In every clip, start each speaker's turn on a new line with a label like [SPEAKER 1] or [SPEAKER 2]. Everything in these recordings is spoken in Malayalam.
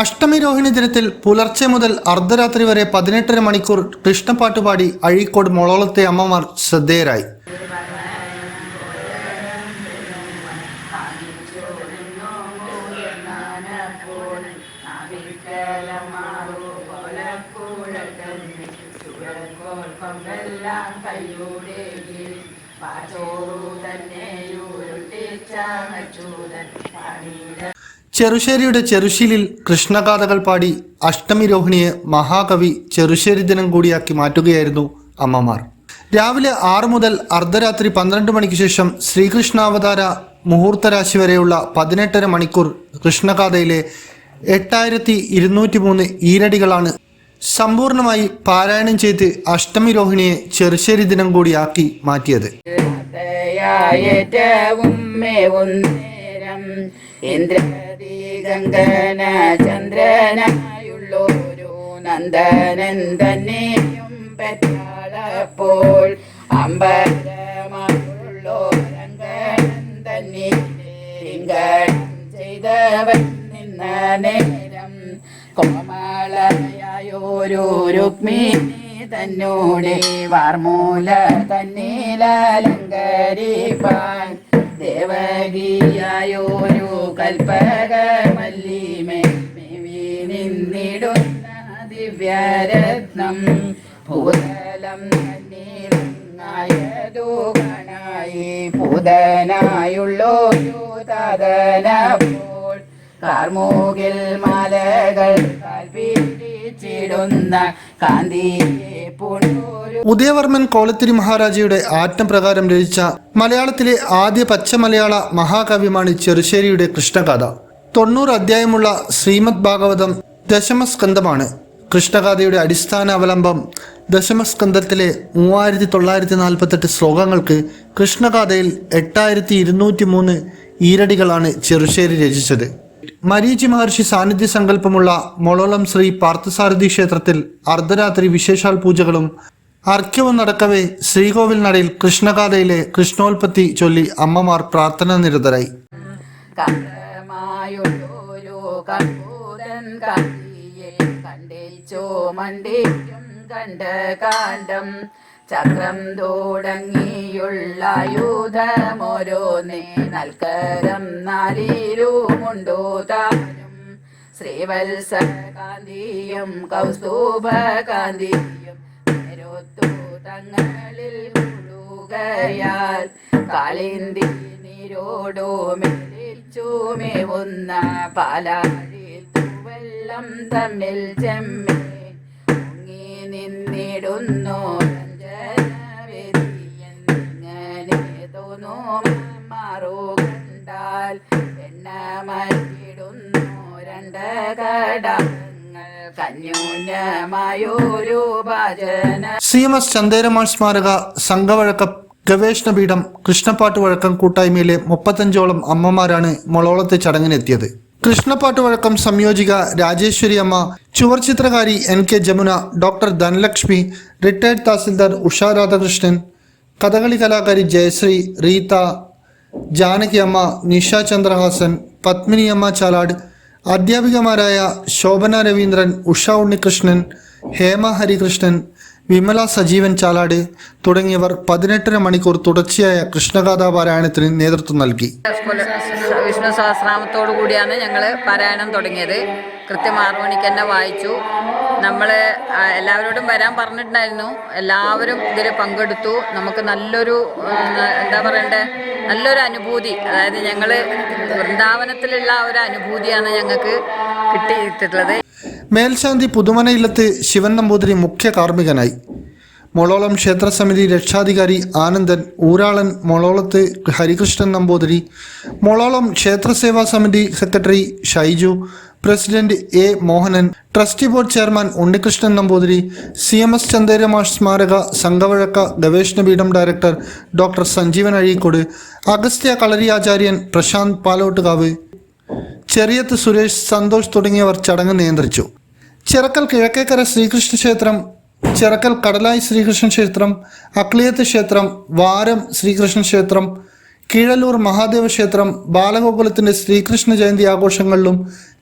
[SPEAKER 1] അഷ്ടമി രോഹിണി ദിനത്തിൽ പുലർച്ചെ മുതൽ അർദ്ധരാത്രി വരെ പതിനെട്ടര മണിക്കൂർ കൃഷ്ണപ്പാട്ടുപാടി അഴീക്കോട് മൊളോളത്തെ അമ്മമാർ ശ്രദ്ധേയരായി. ചെറുശ്ശേരിയുടെ ചെറുശീലിൽ കൃഷ്ണഗാഥകൾ പാടി അഷ്ടമി രോഹിണിയെ മഹാകവി ചെറുശ്ശേരി ദിനം കൂടിയാക്കി മാറ്റുകയായിരുന്നു അമ്മമാർ. രാവിലെ ആറു മുതൽ അർദ്ധരാത്രി പന്ത്രണ്ട് മണിക്ക് ശേഷം ശ്രീകൃഷ്ണാവതാര മുഹൂർത്തരാശി വരെയുള്ള പതിനെട്ടര മണിക്കൂർ കൃഷ്ണഗാഥയിലെ എട്ടായിരത്തി ഇരുന്നൂറ്റി മൂന്ന് ഈരടികളാണ് സമ്പൂർണമായി പാരായണം ചെയ്ത് അഷ്ടമി രോഹിണിയെ ചെറുശ്ശേരി ദിനം കൂടിയാക്കി മാറ്റിയത്.
[SPEAKER 2] ഏറ്റവും മേവുന്നേരം ഒന്നേരം ചന്ദ്രനായുള്ളൊരു നന്ദനൻ തന്നെയും പറ്റാളപ്പോൾ. അമ്പരമായുള്ളോരങ്കൻ തന്നെ ചെയ്തവൻ നിന്ന നേരം. കോമളയായൊരു രുക്മിണി തന്നോടെ വാർമൂല തന്നീലങ്കരിപ്പാൻ ദേവകിയായൊരു കൽപ്പക മല്ലിമേ നിന്നിടുന്ന ദിവ്യരത്നം ഭൂതലം തന്നീലങ്ങായതു കാണായി. പൂതനായുള്ളൊരു താതനപ്പോൾ കാർമൂകിൽ മാലകൾ കാൽപ്പിച്ചിടുന്ന കാന്തിയെ പൂണ്ടൊരു
[SPEAKER 1] ഉദയവർമ്മൻ കോലത്തിരി മഹാരാജയുടെ ആറ്റം പ്രകാരം രചിച്ച മലയാളത്തിലെ ആദ്യ പച്ച മലയാള മഹാകാവ്യമാണ് ചെറുശ്ശേരിയുടെ കൃഷ്ണഗാഥ തൊണ്ണൂറ് അധ്യായമുള്ള ശ്രീമദ് ഭാഗവതം ദശമസ്കന്ധമാണ്. കൃഷ്ണഗാഥയുടെ അടിസ്ഥാന അവലംബം ദശമസ്കന്ധത്തിലെ മൂവായിരത്തി തൊള്ളായിരത്തി നാൽപ്പത്തെട്ട് ശ്ലോകങ്ങൾക്ക് കൃഷ്ണഗാഥയിൽ എട്ടായിരത്തി ഇരുന്നൂറ്റി മൂന്ന് ഈരടികളാണ് ചെറുശ്ശേരി രചിച്ചത്. മരീചി മഹർഷി സാന്നിധ്യ സങ്കല്പമുള്ള മൊളോളം ശ്രീ പാർത്ഥസാരഥി ക്ഷേത്രത്തിൽ അർദ്ധരാത്രി വിശേഷാൽ പൂജകളും അർഘ്യവും നടക്കവേ ശ്രീകോവിൽ നടയിൽ കൃഷ്ണഗാഥയിലെ കൃഷ്ണോൽപത്തി ചൊല്ലി അമ്മമാർ പ്രാർത്ഥന നിരതരായി.
[SPEAKER 2] കണ്ട കാണ്ടം ചക്രം തുടങ്ങിയുള്ള ആയുധമോരോന്നേ നൽകരം നാലിരുമുണ്ടോ താനും. ശ്രീവത്സകാന്തിയും കൗസ്തുഭകാന്തിയും നേരൊത്തു തങ്ങളിൽ കൊള്ളുകയാൽ കാളിന്തി നീരോടോ മെലിച്ചുമേവുന്ന പാലാഴിൽ വെള്ളം തമ്മിൽ ചെമ്മേ. മുങ്ങി നിന്നിടുന്നു രഞ്ജനവേദിയൻ ഇങ്ങനെ തോന്നു മാറു കണ്ടാൽ എണ്ണമറ്റിടുന്നു രണ്ട് ഭജന
[SPEAKER 1] സി എം എസ് ചന്ദേരമാൾ സ്മാരക സംഘവഴക്ക ഗവേഷണ പീഠം കൃഷ്ണപ്പാട്ട് വഴക്കം കൂട്ടായ്മയിലെ മുപ്പത്തഞ്ചോളം അമ്മമാരാണ് മൊളോളത്തെ ചടങ്ങിനെത്തിയത്. കൃഷ്ണപ്പാട്ട് വഴക്കം സംയോജിക Rajeshwari Amma ചുവർചിത്രകാരി N K Jamuna doctor Dhanalakshmi retired tahsildar Usha Radhakrishnan Kathakali കലാകാരി ജയശ്രീ റീത ജാനകി അമ്മ നിഷ ചന്ദ്രഹാസൻ പത്മിനി അമ്മ ചാലാട് അധ്യാപികമാരായ ശോഭന രവീന്ദ്രൻ ഉഷ ഉണ്ണികൃഷ്ണൻ ഹേമ ഹരികൃഷ്ണൻ വിമല സജീവൻ ചാലാട് തുടങ്ങിയവർ പതിനെട്ടര മണിക്കൂർ തുടർച്ചയായ കൃഷ്ണഗാഥാ പാരായണത്തിന് നേതൃത്വം നൽകി.
[SPEAKER 3] വിഷ്ണു സഹസ്രാമത്തോടു കൂടിയാണ് ഞങ്ങൾ പാരായണം തുടങ്ങിയത്. കൃത്യം ആറു മണിക്ക് തന്നെ വായിച്ചു. നമ്മൾ എല്ലാവരോടും വരാൻ പറഞ്ഞിട്ടുണ്ടായിരുന്നു. എല്ലാവരും ഇതിൽ പങ്കെടുത്തു. നമുക്ക് നല്ലൊരു എന്താ പറയണ്ടേ നല്ലൊരു അനുഭൂതി. അതായത് ഞങ്ങൾ വൃന്ദാവനത്തിലുള്ള ഒരു അനുഭൂതിയാണ് ഞങ്ങൾക്ക് കിട്ടിയിട്ടുള്ളത്.
[SPEAKER 1] മേൽശാന്തി പുതുമന ഇല്ലത്ത് ശിവൻ നമ്പൂതിരി മുഖ്യ കാർമ്മികനായി. മൊളോളം ക്ഷേത്രസമിതി രക്ഷാധികാരി ആനന്ദൻ ഊരാളൻ മൊളോളത്ത് ഹരികൃഷ്ണൻ നമ്പൂതിരി മൊളോളം ക്ഷേത്രസേവാ സമിതി secretary Shaiju president A Mohanan trustee board chairman Unnikrishnan Namboothiri C M S Chanderamash സ്മാരക സംഘവഴക്ക ഗവേഷണ പീഠം ഡയറക്ടർ ഡോക്ടർ സഞ്ജീവൻ അഴീക്കോട് അഗസ്ത്യ കളരി ആചാര്യൻ പ്രശാന്ത് പാലോട്ടുകാവ് ചെറിയത്ത് സുരേഷ് സന്തോഷ് തുടങ്ങിയവർ ചടങ്ങ് നിയന്ത്രിച്ചു. ചിറക്കൽ കിഴക്കേക്കര ശ്രീകൃഷ്ണ ക്ഷേത്രം ചിറക്കൽ കടലായി ശ്രീകൃഷ്ണ ക്ഷേത്രം അക്ലിയത്ത് ക്ഷേത്രം വാരം ശ്രീകൃഷ്ണ ക്ഷേത്രം കീഴല്ലൂർ മഹാദേവ ക്ഷേത്രം ബാലഗോകുലത്തിന്റെ ശ്രീകൃഷ്ണ ജയന്തി ആഘോഷങ്ങളിലും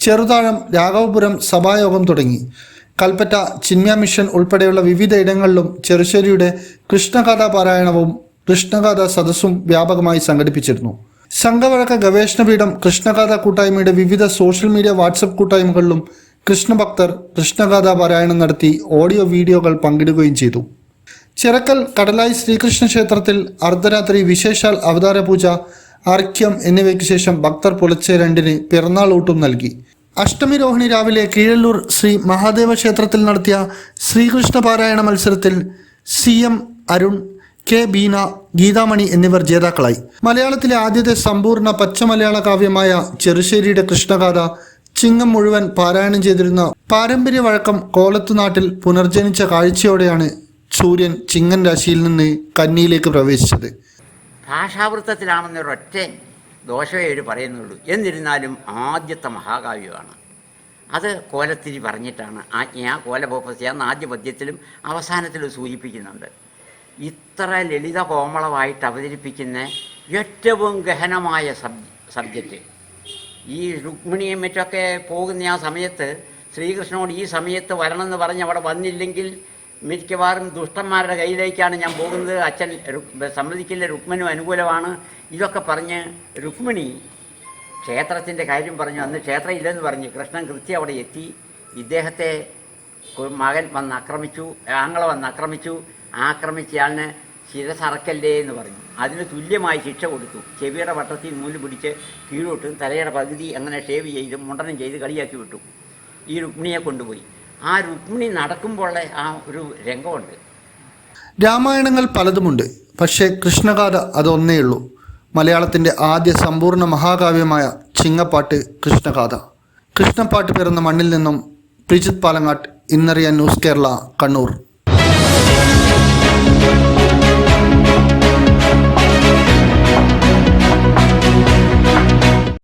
[SPEAKER 1] ചെറുതാഴം രാഘവപുരം സഭായോഗം തുടങ്ങി. കൽപ്പറ്റ ചിന്മ്യ മിഷൻ ഉൾപ്പെടെയുള്ള വിവിധ ഇടങ്ങളിലും ചെറുശ്ശേരിയുടെ കൃഷ്ണകഥാ പാരായണവും കൃഷ്ണകഥാ സദസ്സും വ്യാപകമായി സംഘടിപ്പിച്ചിരുന്നു. സംഘവഴക്ക ഗവേഷണപീഠം കൃഷ്ണകഥാ കൂട്ടായ്മയുടെ വിവിധ സോഷ്യൽ മീഡിയ വാട്സപ്പ് കൂട്ടായ്മകളിലും കൃഷ്ണഭക്തർ കൃഷ്ണകഥാ പാരായണം നടത്തി ഓഡിയോ വീഡിയോകൾ പങ്കിടുകയും ചെയ്തു. ചിറക്കൽ കടലായി ശ്രീകൃഷ്ണ ക്ഷേത്രത്തിൽ അർദ്ധരാത്രി വിശേഷാൽ അവതാര പൂജ അർഘ്യം എന്നിവയ്ക്ക് ശേഷം ഭക്തർ പുലർച്ചെ രണ്ടിന് പിറന്നാൾ ഊട്ടും നൽകി. അഷ്ടമി രോഹിണി രാവിലെ കീഴല്ലൂർ ശ്രീ മഹാദേവ ക്ഷേത്രത്തിൽ നടത്തിയ ശ്രീകൃഷ്ണ പാരായണ മത്സരത്തിൽ C M Arun K Beena Geethamani എന്നിവർ ജേതാക്കളായി. മലയാളത്തിലെ ആദ്യത്തെ സമ്പൂർണ പച്ച മലയാള കാവ്യമായ ചെറുശ്ശേരിയുടെ കൃഷ്ണഗാഥ ചിങ്ങം മുഴുവൻ പാരായണം ചെയ്തിരുന്ന പാരമ്പര്യ വഴക്കം കോലത്തുനാട്ടിൽ പുനർജനിച്ച കാഴ്ചയോടെയാണ് സൂര്യൻ ചിങ്ങൻ രാശിയിൽ നിന്ന് കന്നിയിലേക്ക് പ്രവേശിച്ചത്.
[SPEAKER 4] ഭാഷാവൃത്തത്തിലാണെന്നൊരൊറ്റ ദോഷമേ അവർ പറയുന്നുള്ളൂ. എന്നിരുന്നാലും ആദ്യത്തെ മഹാകാവ്യമാണ്. അത് കോലത്തിരി പറഞ്ഞിട്ടാണ്. ആജ്ഞ കോലഭോപ്പസ്യ എന്ന ആദ്യ പദ്യത്തിലും അവസാനത്തിലും സൂചിപ്പിക്കുന്നുണ്ട്. ഇത്ര ലളിത കോമളമായിട്ട് അവതരിപ്പിക്കുന്ന ഏറ്റവും ഗഹനമായ സബ് സബ്ജക്റ്റ്. ഈ രുക്മിണിയും മറ്റൊക്കെ പോകുന്ന ആ സമയത്ത് ശ്രീകൃഷ്ണനോട് ഈ സമയത്ത് വരണമെന്ന് പറഞ്ഞ് അവിടെ വന്നില്ലെങ്കിൽ മിക്കവാറും ദുഷ്ടന്മാരുടെ കയ്യിലേക്കാണ് ഞാൻ പോകുന്നത്. അച്ഛൻ സമ്മതിക്കില്ല. രുക്മനും അനുകൂലമാണ്. ഇതൊക്കെ പറഞ്ഞ് രുക്മിണി ക്ഷേത്രത്തിന്റെ കാര്യം പറഞ്ഞു. അന്ന് ക്ഷേത്രം ഇല്ലെന്ന് പറഞ്ഞു കൃഷ്ണൻ കൃത്യം അവിടെ എത്തി. ഇദ്ദേഹത്തെ മകൻ വന്ന് ആക്രമിച്ചു ആങ്ങളെ വന്ന് ആക്രമിച്ചു. ആക്രമിച്ചയാളിന് ശിരസറക്കല്ലേ എന്ന് പറഞ്ഞു. അതിന് തുല്യമായി ശിക്ഷ കൊടുത്തു. ചെവിയുടെ വട്ടത്തിൽ നൂൽ പിടിച്ച് കീഴോട്ട് തലയുടെ പകുതി അങ്ങനെ ഷേവ് ചെയ്ത് മുണ്ടനം ചെയ്ത് കളിയാക്കി വിട്ടു. ഈ രുക്മിണിയെ കൊണ്ടുപോയി. ആ രുക്മിണി നടക്കുമ്പോഴുള്ള ആ ഒരു രംഗമുണ്ട്.
[SPEAKER 1] രാമായണങ്ങൾ പലതുമുണ്ട്. പക്ഷേ കൃഷ്ണഗാഥ അതൊന്നേയുള്ളൂ മലയാളത്തിന്റെ ആദ്യ സമ്പൂർണ മഹാകാവ്യമായ ചിങ്ങപ്പാട്ട് കൃഷ്ണഗാഥ കൃഷ്ണപ്പാട്ട് പിറന്ന മണ്ണിൽ നിന്നും പ്രിജിത് പാലങ്ങാട്ട് ഇന്നറിയാൻ ന്യൂസ് കേരള കണ്ണൂർ.